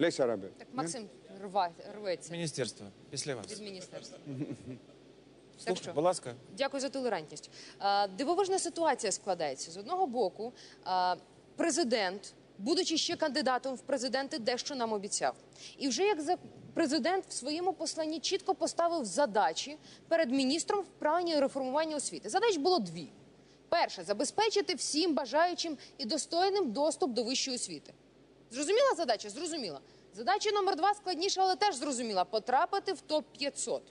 Леся Рабе. Так, Максим рва, рветься Міністерство, після вас. від міністерства. Слух, що? будь ласка. Дякую за толерантність. Е, Дивовижна ситуація складається. З одного боку, е, президент, будучи ще кандидатом в президенти, дещо нам обіцяв. І вже як за президент в своєму посланні чітко поставив задачі перед міністром в плані реформування освіти. Задач було дві: перше забезпечити всім бажаючим і достойним доступ до вищої освіти. Зрозуміла задача? Зрозуміла. Задача номер два складніша, але теж зрозуміла потрапити в топ 500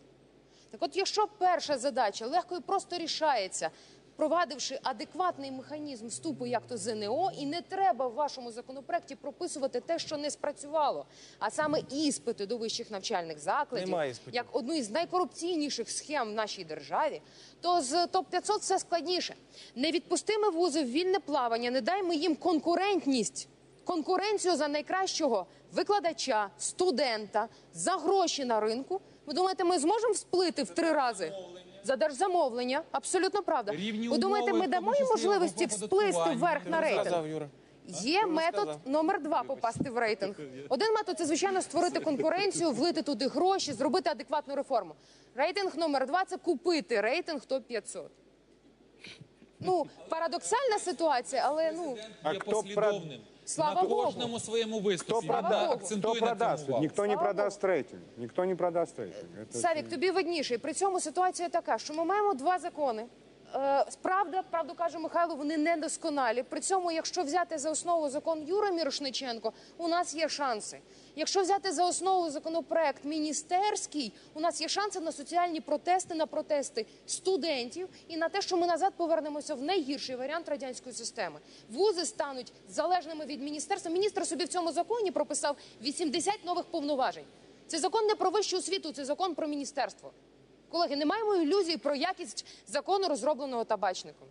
так от, якщо перша задача легко і просто рішається, провадивши адекватний механізм вступу, як то ЗНО, і не треба в вашому законопроекті прописувати те, що не спрацювало, а саме іспити до вищих навчальних закладів, Немає іспитів. як одну із найкорупційніших схем в нашій державі, то з топ 500 все складніше. Не відпустимо вузи в вільне плавання, не даймо їм конкурентність. Конкуренцію за найкращого викладача, студента за гроші на ринку. Ви думаєте, ми зможемо всплити в три рази? За держзамовлення, абсолютно правда. Рівні Ви думаєте, ми дамо їм можливості всплисти вверх на рейтинг? Є метод номер два попасти в рейтинг. Один метод це звичайно створити конкуренцію, влити туди гроші, зробити адекватну реформу. Рейтинг номер два це купити рейтинг топ 500 Ну парадоксальна ситуація, але ну А хто послідовним. Слава на Богу. кожному своєму виступі. Кто, прода- Богу. акцентує кто продаст? увагу. Никто не продаст рейтинг. Никто не продаст рейтинг. Это- Савік, тобі видніше. При цьому ситуація така, що ми маємо два закони. Е, Правда, правду каже Михайло, вони недосконалі. При цьому, якщо взяти за основу закон Юра Мірошниченко, у нас є шанси. Якщо взяти за основу законопроект міністерський, у нас є шанси на соціальні протести, на протести студентів і на те, що ми назад повернемося в найгірший варіант радянської системи. Вузи стануть залежними від міністерства. Міністр собі в цьому законі прописав 80 нових повноважень. Це закон не про вищу освіту, це закон про міністерство. Колеги, не маємо ілюзій про якість закону, розробленого табачником.